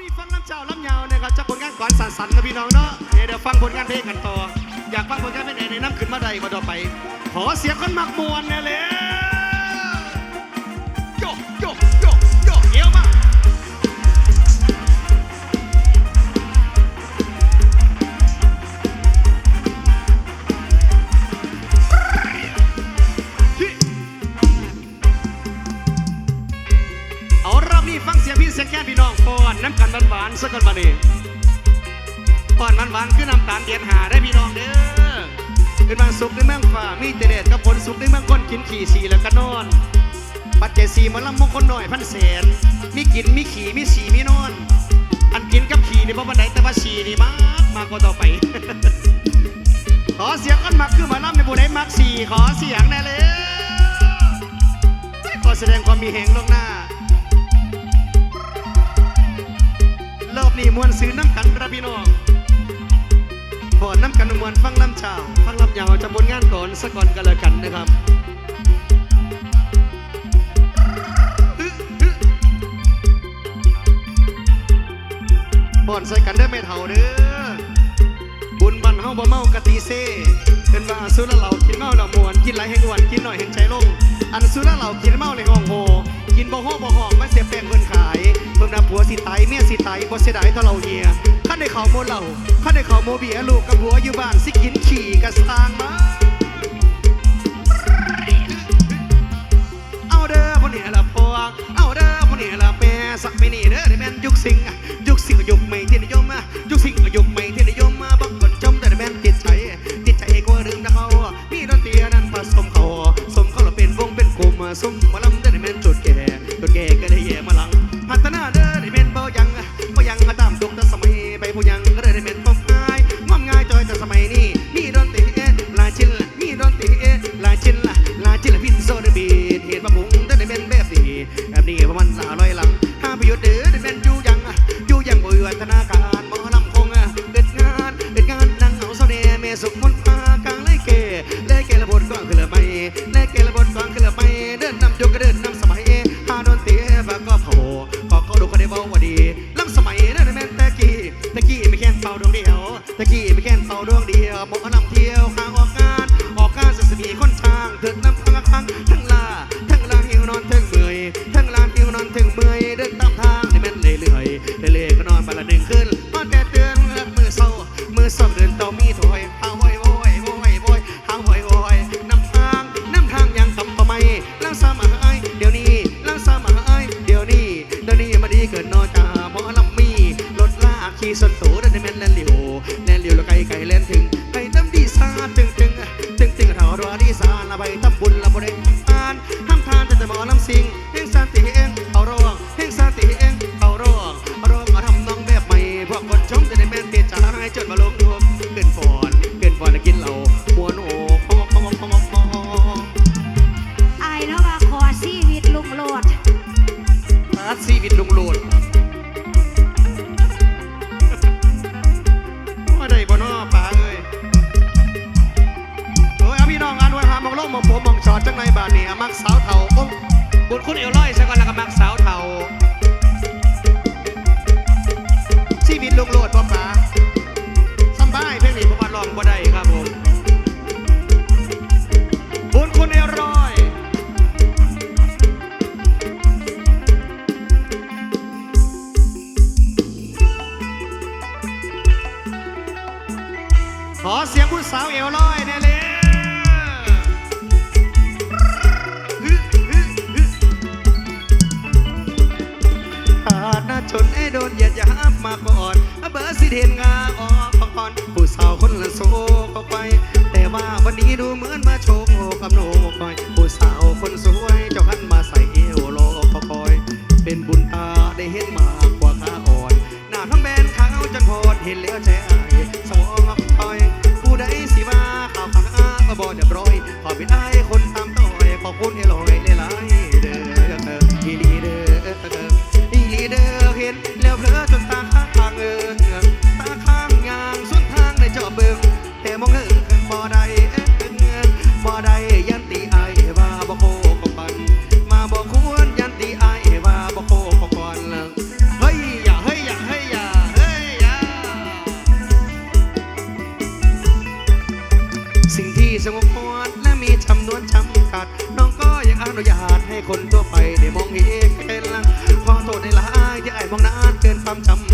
มีฟังลำเจ้าลำยาวนะครับจะผลงานก่อนสันสันนะพี่น้องเนาะเดี๋ยวฟังผลงานเพลงกันต่อ อยากฟังผลงานเพลงไหนในน้ำขึ้นมาใดมาต่อไป ขอเสียงคนมักมวนเนี่ยเลย น้องก่อนน้ำกันหวานๆสักกันมาดิก่อนหวานๆคือน้ำตาลเดียนหาได้พี่น้องเด้อเป็นวันสุขในเมืองฟ้ามีแต่เด็ดกับผลสุขในเมืองคนกินขี่สีแล้วก็นอน ปัจเจศีหมาลำมงคลหน่อยพันแสนมีกินมีขี่มีสีมีนอน อันกินกับขี่นี่เพราะวันไหนแต่ว่าสีนี่มากมากกว่าต่อไป ขอเสียงกันมักคือหมาล่ำในบุได้มักสี่ขอเสียงแน่เลยขอแสดงความมีแห่งลงหน้า รอบนี้มวนซื้อน้ำกันระพี่น้องพอน้ำกันมวนฟังลำช้าฟังลำยาวจะบนงานก่อนสักก่อนกันเลยกันนะครับบ่อนใส่กันเด้อไม่เท่าเด้อบุญบันเฮาบ่เมากะตีเซ่เป็นว่าสุรเหล่ากินเมาแล้วมวนกินหลายแห่งอ้วนกินหน่อยแห่งใจลงอันสุรเหล่ากินเมาเลยห้องโหกินบ่ฮ้อบ่หอมมันเสียแป้งเพิ่นขาย ผัวสิตายเมียสิตายบ่เสียดายเท่าเราเฮียคันได้ข้าโมเหล่าคันได้ข้าโมเบียลูกกับผัวอยู่บ้านสิกินขี่กะสางมาเอาเด้อพวกนี้ละพวกเอาเด้อพวกนี้ละแม่สักไม่นี่เด้อได้แม่นยุคสิงยุคสิงก็ยุคใหม่ที่นิยมอะยุคสิงก็ยุคใหม่ที่นิยมมาบังคนจมแต่ได้แม่นติดใจติดใจกว่าเดิมนะเขามีดนตรีนั้นผสมเขาสมเขาเราเป็นวงเป็นกลุ่มสมมาล เป็นบุญ I'm.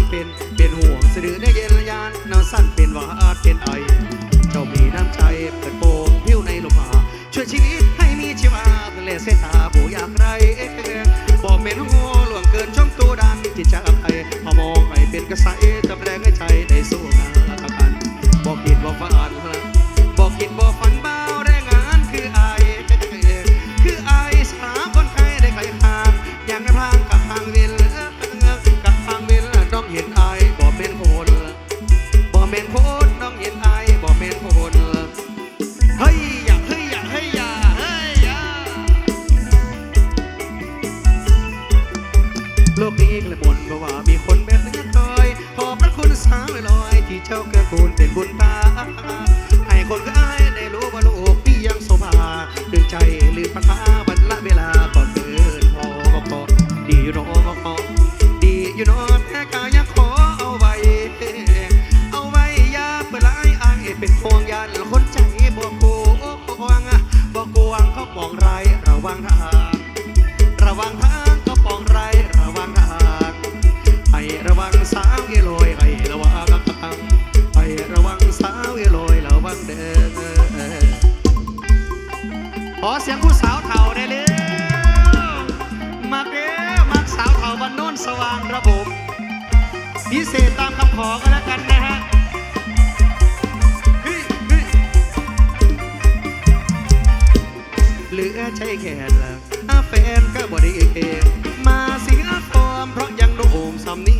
โลกนี้กระบ่นเพราะว่ามีคนแบบนี้คอยขอบพระคุณสาวลอยที่เจ้าเกื้กูลเป็นบุญตาให้คนก็อายได้รู้ว่าโลกพี่ยังสภาดึงใจลืมปัญหาวันละเวลาก่อนเดินพอดีอยู่น้อดีอยู่นอง ขอเสียงผู้สาวเท่าได้เร็วมาเด้อมาสาวเท่าบ้านโน้นสว่างระบบพิเศษตามคำขอก็แล้วกันนะฮะหรือใช้แค่ลัะแฟนก็บริเอมาเสียฟอร์มเพราะยังโดมสำนี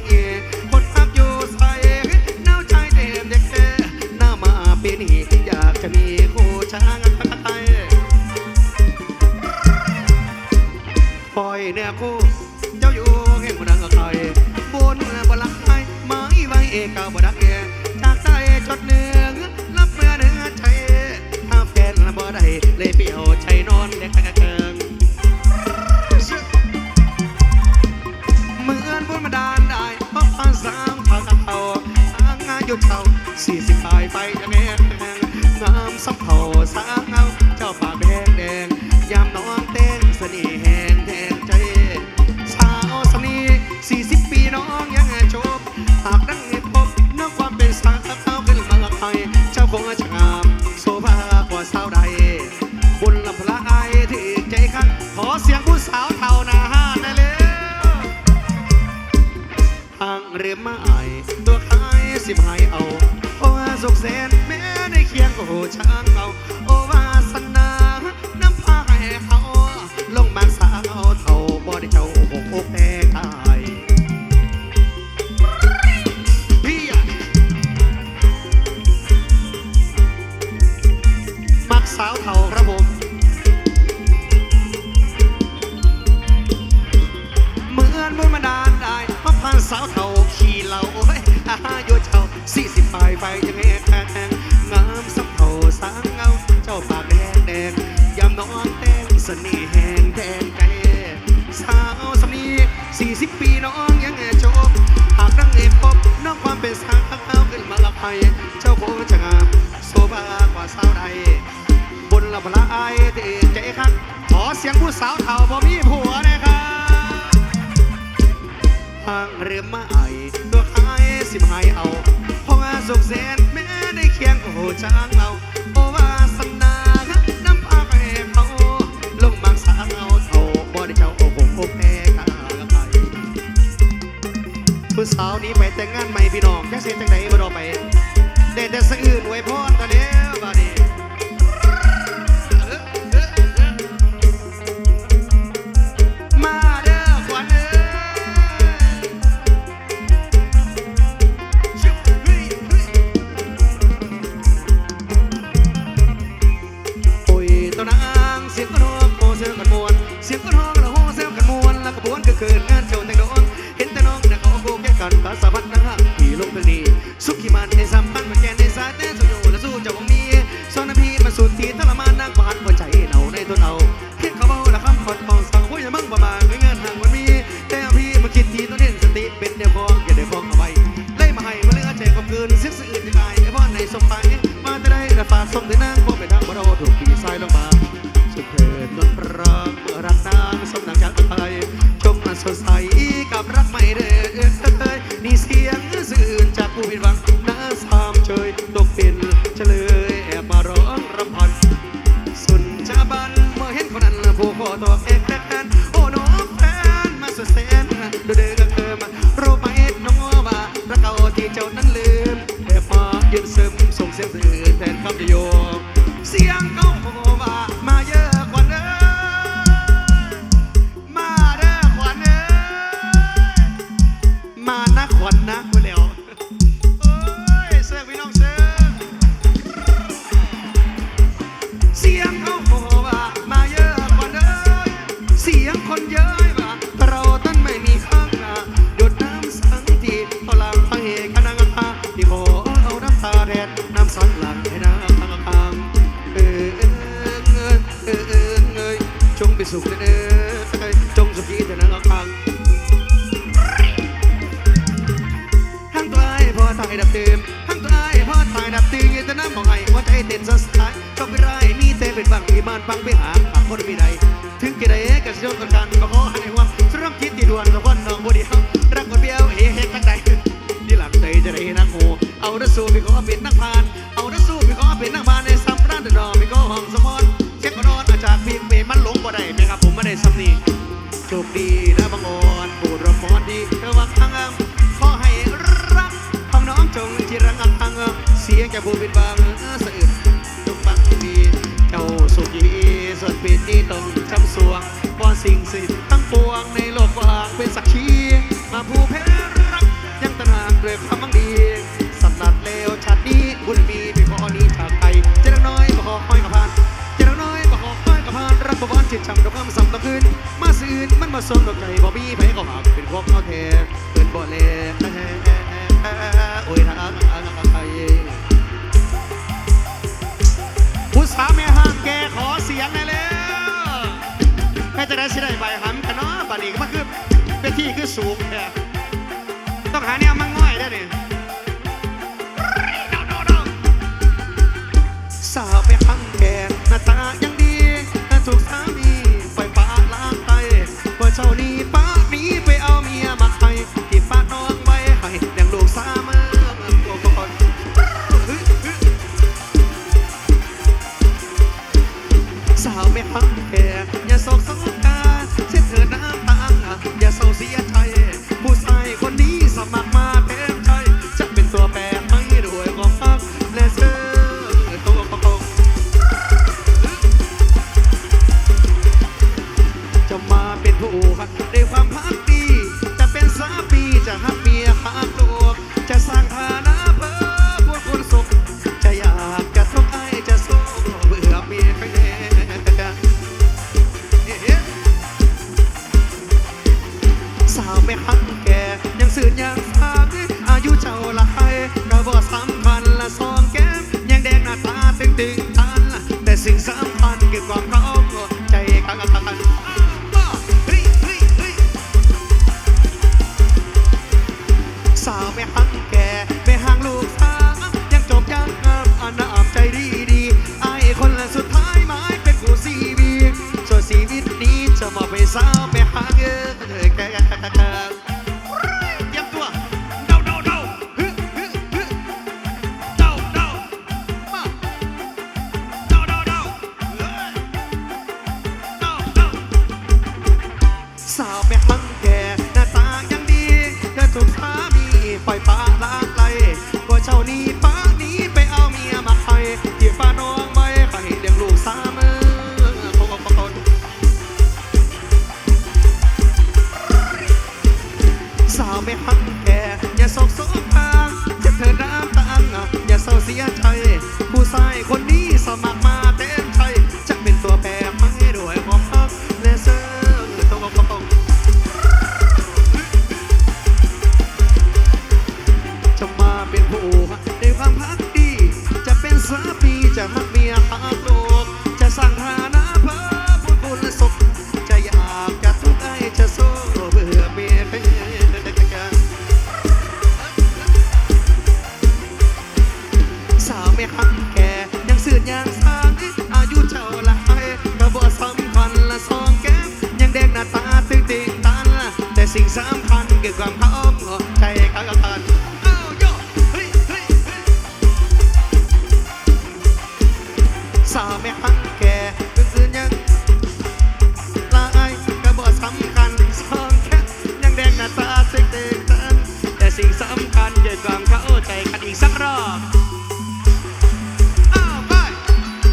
เนื้อคู่ เจ้าอยู่แห่งบดังกับใครบนบลักใทยไม้ไว้เอกาบดักแกจากใจจดเนื้อรับเมื่อเนื้อใจถ้าแฟนบ่ได้เลยเปี่ยวใจนอนเด็กกระเกิงเหมือนบุญมาดานได้พบปะสามทางเขาสางงานหยุดเขาสี่สิบปายไปยัง ไม่เอา โอ้สุขแสนแม้ได้เคียงโอ้ช่าง ผู้สาวเฒ่าบ่มีผัวนะครับห่างเรือมาไอตัวคายสิบหายเอาพอาาสุกเสนแม่ได้เคียงโอ้ช้างเอาโอวาสนาน้ำพาไปเขาลงบางสาวเอาเท่าบ่ได้เจ้าโอ้โหโอ้แพ้กาละไปผู้สาวนี้ไปแต่งงานใหม่พี่น้องแค่เสียจังไหนบ่รอไปได้แต่สะอื่นไว้พ่รตอนนี้ คืนงานเจ้าแต่งดอกเห็นแต่น้องนักเอาโกแค่กันภาษาพันธ photo of ไปสุขเด้อจงสุขีเถอะนะคังทั้งตัวไอ้พ่อตายดับเต็มทั้งตัวไอ้พ่อตายดับตื่นยืนแต่น้ำของไอ้ว่าใจเต้นสะสายชอบไปไร่มีเต้เป็นบังมีบ้านฟังไปหาหาคนไม่ได้ถึงกี่ใดกระเซียวกันกันก็ขอให้ว่าสร้างคิดตีด่วนกับวนน้องบดีรักคนเบี้ยวเฮ้เฮ้ทั้งใดที่หลังเตยจะได้นั่งโหเอาระสูไปขอเป็นนักพา ได้สำนีโชคดีและบังอ่อนบูระพอดีระวังทางเอิงขอให้รักของน้องจงจิรังอักทางเอิงเสียงแก่ผู้เป็นบางสะอึดจงบังดีเจ้าสุขีส่วนปีนี้ต้องจำสวงพอสิ่งสิ่งทั้งปวงในโลกว่างเป็นสักขี มาส่งดอกใจบ่มีไปก็หักเป็นพวกเขาแท้เกินบ่แลโอ้ยทางไทยผู้สาวแม่ห้ามแกขอเสียงแน่อยแล้แม่จะได้สิได้ใบหำกันเนาะบารีก็มาคือเป็นที่คือสูงแค่ต้องหาแนวมั่งง่อยได้เนี่ย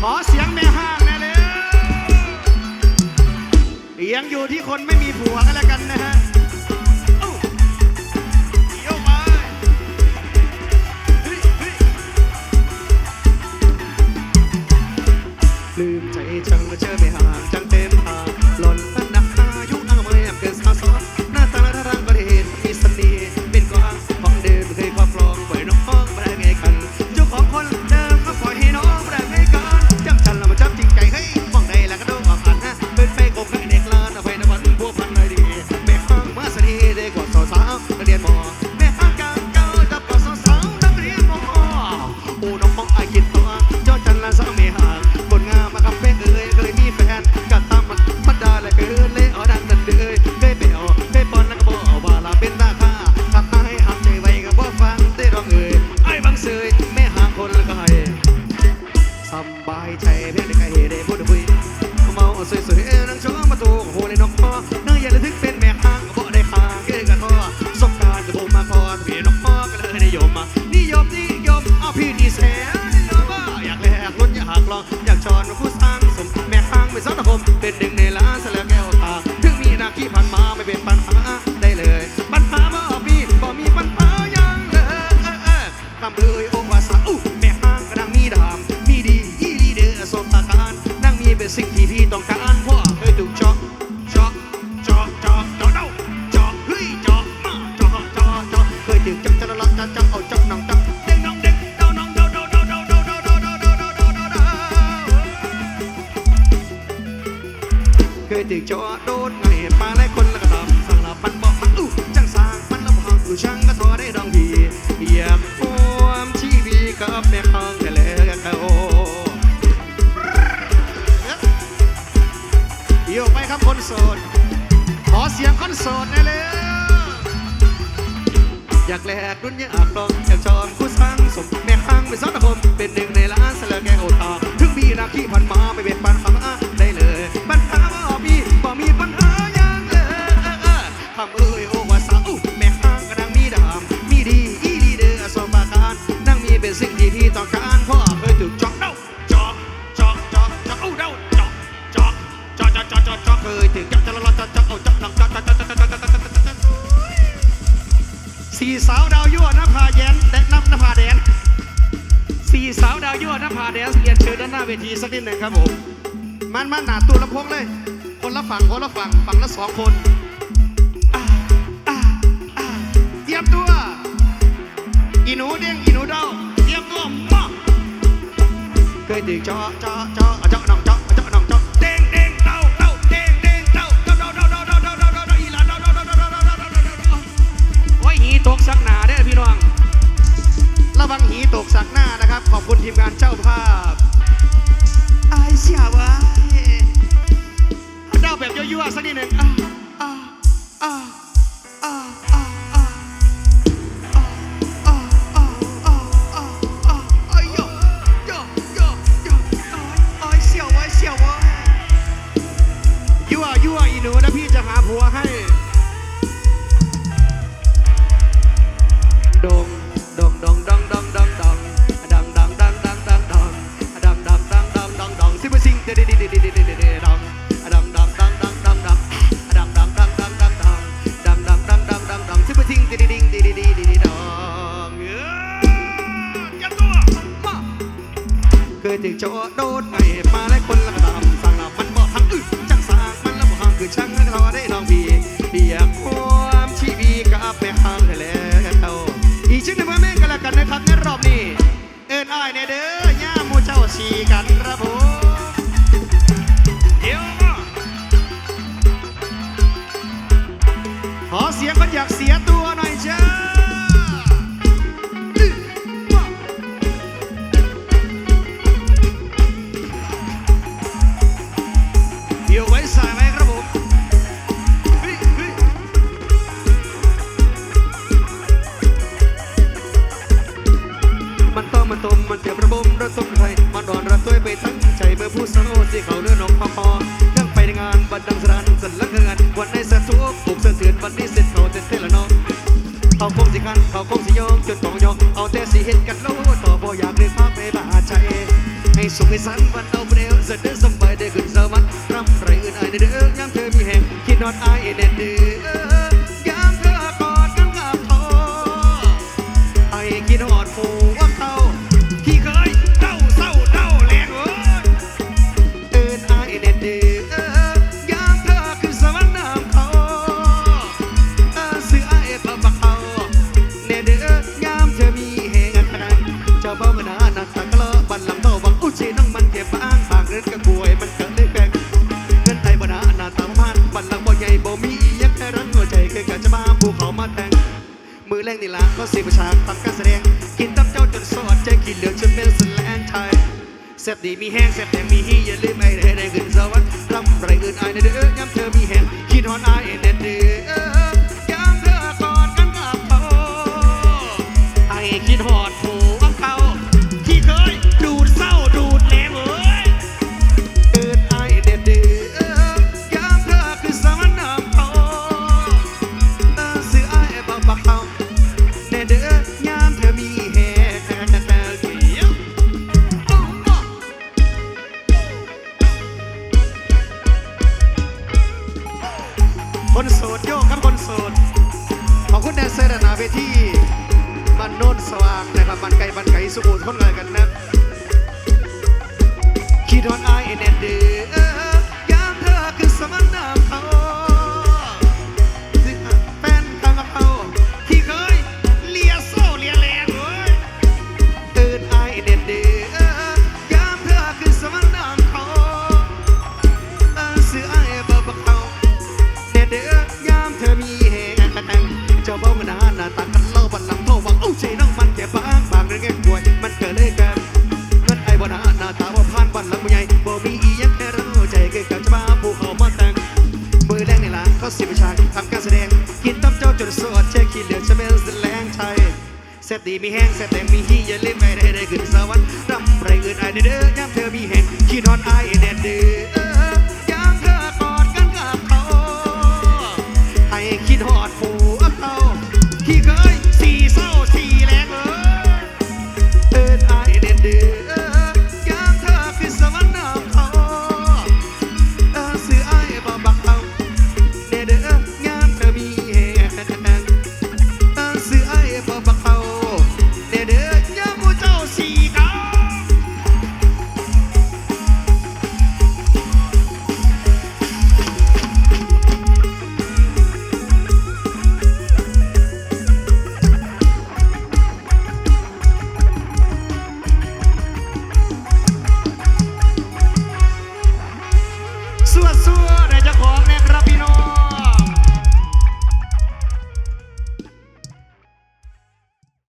ขอเสียงแม่ห้างแน่เลยเอียงอยู่ที่คนไม่มีผัวกันแล้วกันนะฮะลืมใจจังมาเจอไม่หา ที่ต้องการ คนละฝั่งฝั่งละสองคนเตรียมตัว อีหนูเด้งอีหนูเด้าเตรียมตัวมาเคยถึงเจาะเจาะเจาะเจาะน้องเจาะเจาะน้องเจาเด้งเด้งเด้าเด้าเด้งเด้งเต้าเด้าเด้าเด้าเด้าเด้าเด้าเต้าเต้าอีหลานเต้าเต้าเต้าเต้าเด้าเด้าเด้าโอ้ยหีตกสักหน้าได้พี่น้องระวังหีตกสักหน้านะครับ ขอบคุณทีมงานเจ้าภาพไอายเสียวะ แบบยั่วๆสักนิดหนึ่งอ่าอ่าอ่า